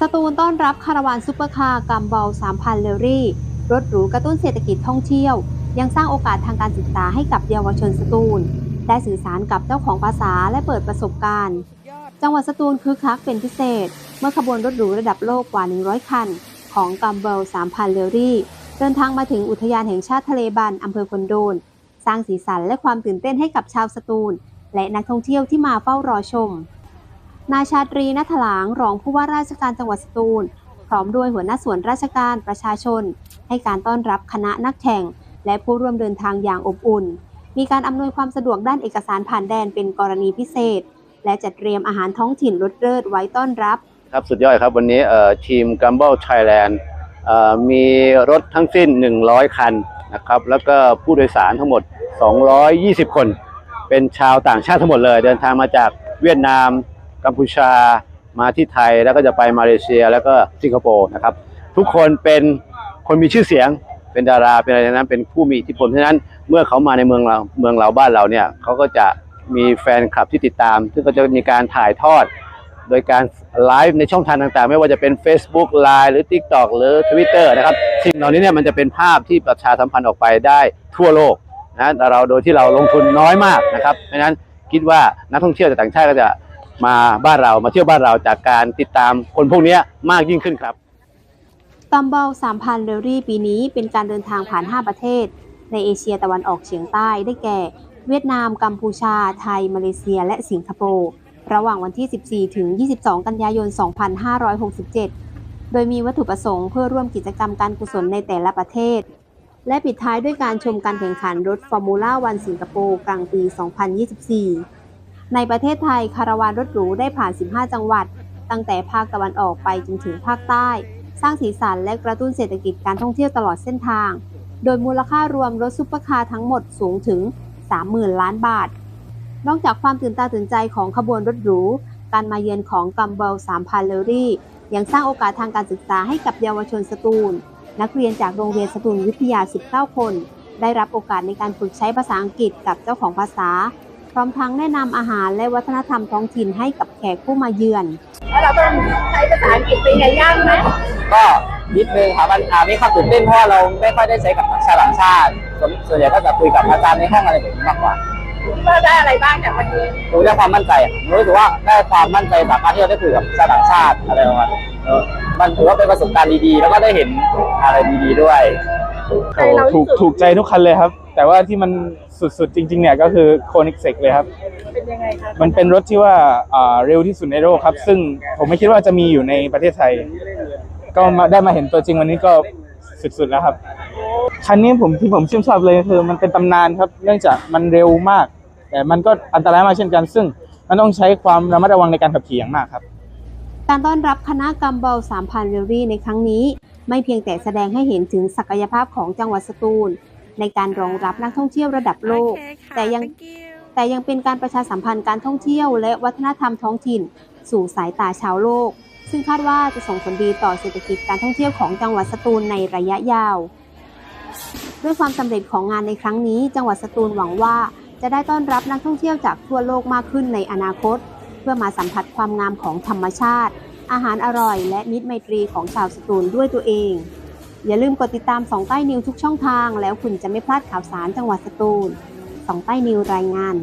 สตูลต้อนรับคาราวานซุปเปอร์คาร์กัมบอล 3,000 เลรี่ รถหรูกระตุ้นเศรษฐกิจท่องเที่ยว ยังสร้างโอกาสทางการศึกษาให้กับเยาวชนสตูล ได้สื่อสารกับเจ้าของภาษาและเปิดประสบการณ์ จังหวัดสตูลคึกคักเป็นพิเศษ เมื่อขบวนรถหรูระดับโลกกว่า 100 คัน ของกัมเบล 3,000 เลรี่ เดินทางมาถึงอุทยานแห่งชาติทะเลบันอำเภอพนโดน สร้างสีสันและความตื่นเต้นให้กับชาวสตูล และนักท่องเที่ยวที่มาเฝ้ารอชม นายชาตรีนัทหลางรองผู้ว่าราชการจังหวัดสตูล พร้อมด้วยหัวหน้าส่วนราชการประชาชน ให้การต้อนรับคณะนักแข่ง และผู้ร่วมเดินทางอย่างอบอุ่น มีการอำนวยความสะดวกด้านเอกสารผ่านแดนเป็นกรณีพิเศษ และจัดเตรียมอาหารท้องถิ่นรสเลิศไว้ต้อนรับ ครับสุดยอดครับวันนี้ทีม g u m b l e Thailand เอ่อมีรถทั้งสิ้น 100 คันนะครับแล้วก็ผู้โดยสารทั้งหมด 220 คน เป็นชาวต่างชาติทั้งหมดเลย เดินทางมาจากเวียดนาม กัมพูชามาที่ไทยแล้วก็จะไปมาเลเซียแล้วก็สิงคโปร์นะครับ ทุกคนเป็นคนมีชื่อเสียงเป็นดาราเป็นอะไรนั้นเป็นผู้มีอิทธิพลเพราะฉะนั้นเมื่อเขามาในเมืองเราเมืองเราบ้านเราเนี่ยเขาก็จะมีแฟนคลับที่ติดตาม ซึ่งก็จะมีการถ่ายทอด โดยการไลฟ์ในช่องทางต่างๆ ไม่ว่าจะเป็น Facebook Line หรือ TikTok หรือ Twitter นะครับสิ่งเหล่านี้เนี่ยมันจะเป็นภาพที่ประชาสัมพันธ์ออกไปได้ทั่วโลกนะเราโดยที่เราลงทุนน้อยมากนะครับเพราะฉะนั้นคิดว่านักท่องเที่ยวจากต่างชาติก็จะ มาบ้านเรามาเที่ยวบ้านเราจากการติดตามคนพวกนี้มากยิ่งขึ้นครับตัมเบล3,000เรลลี่ปีนี้เป็นการเดินทางผ่าน 5 ประเทศ ในเอเชียตะวันออกเฉียงใต้ได้แก่ เวียดนาม กัมพูชา ไทย มาเลเซีย และสิงคโปร์ระหว่างวันที่ 14 ถึง 22 กันยายน 2567 โดยมีวัตถุประสงค์เพื่อร่วมกิจกรรมการกุศลในแต่ละประเทศ และปิดท้ายด้วยการชมการแข่งขันรถฟอร์มูล่าวันสิงคโปร์กลางปี 2024 ในประเทศไทยคาราวานรถหรูได้ผ่าน 15 จังหวัด ตั้งแต่ภาคตะวันออกไปจนถึงภาคใต้ สร้างสีสันและกระตุ้นเศรษฐกิจการท่องเที่ยวตลอดเส้นทาง โดยมูลค่ารวมรถซุปเปอร์คาร์ทั้งหมดสูงถึง 30,000 ล้านบาท นอกจากความตื่นตาตื่นใจของขบวนรถหรู การมาเยือนของกัมเบล3,000เลอรี่ยังสร้างโอกาสทางการศึกษาให้กับเยาวชนสตูล นักเรียนจากโรงเรียนสตูลวิทยา 19 คน ได้รับโอกาสในการฝึกใช้ภาษาอังกฤษกับเจ้าของภาษา พร้อมทั้งแนะนำอาหารและวัฒนธรรมท้องถิ่นให้กับแขกผู้มาเยือน แล้วเราต้องใช้ภาษาอังกฤษเป็นไงยากไหมก็นิดนึงครับมันอ่ามีความตื่นเต้นเพราะว่าเราไม่ค่อยได้ใช้กับชาวต่างชาติส่วนส่วนใหญ่ก็จะคุยกับอาจารย์ในห้องอะไรแบบนี้มากกว่าเราได้อะไรบ้างจากวันนี้รู้ได้ความมั่นใจอะผมรู้สึกว่าได้ความมั่นใจจากการที่เราได้คุยกับชาวต่างชาติอะไรประมาณนี้เออมันถือว่าเป็นประสบการณ์ดีๆ แล้วก็ได้เห็นอะไรดีๆด้วยใครเราถูที่กสุดถูกใจทุกคันเลยครับ แต่ว่าที่มันสุดๆจริง ๆ เนี่ยก็คือโคนิกเซกเลยครับ เป็นยังไงคะมันเป็นรถที่ว่าอ่าเร็วที่สุดในโลกครับ ซึ่งผมไม่คิดว่าจะมีอยู่ในประเทศไทย ก็มาได้มาเห็นตัวจริงวันนี้ก็สุดๆแล้วครับคันนี้ผมที่ผมชื่นชอบเลยคือมันเป็นตำนานครับ เนื่องจากมันเร็วมาก แต่มันก็อันตรายมากเช่นกัน ซึ่งมันต้องใช้ความระมัดระวังในการขับขี่อย่างมากครับ การต้อนรับคณะกัมเบล3,000เรลลี่ในครั้งนี้ ไม่เพียงแต่แสดงให้เห็นถึงศักยภาพของจังหวัดสตูล ในการรองรับนักท่องเที่ยวระดับโลก แต่ยังแต่ยังเป็นการประชาสัมพันธ์การท่องเที่ยว และวัฒนธรรมท้องถิ่น สู่สายตาชาวโลก ซึ่งคาดว่าจะส่งผลดีต่อเศรษฐกิจการท่องเที่ยวของจังหวัดสตูลในระยะยาว ด้วยความสำเร็จของงานในครั้งนี้ จังหวัดสตูลหวังว่า จะได้ต้อนรับนักท่องเที่ยวจากทั่วโลกมากขึ้นในอนาคต เพื่อมาสัมผัสความงามของธรรมชาติ อาหารอร่อย และมิตรไมตรีของชาวสตูลด้วยตัวเอง อย่าลืมกดติดตามสองใต้นิวทุกช่องทาง แล้วคุณจะไม่พลาดข่าวสารจังหวัดสตูลสองใต้นิวรายงาน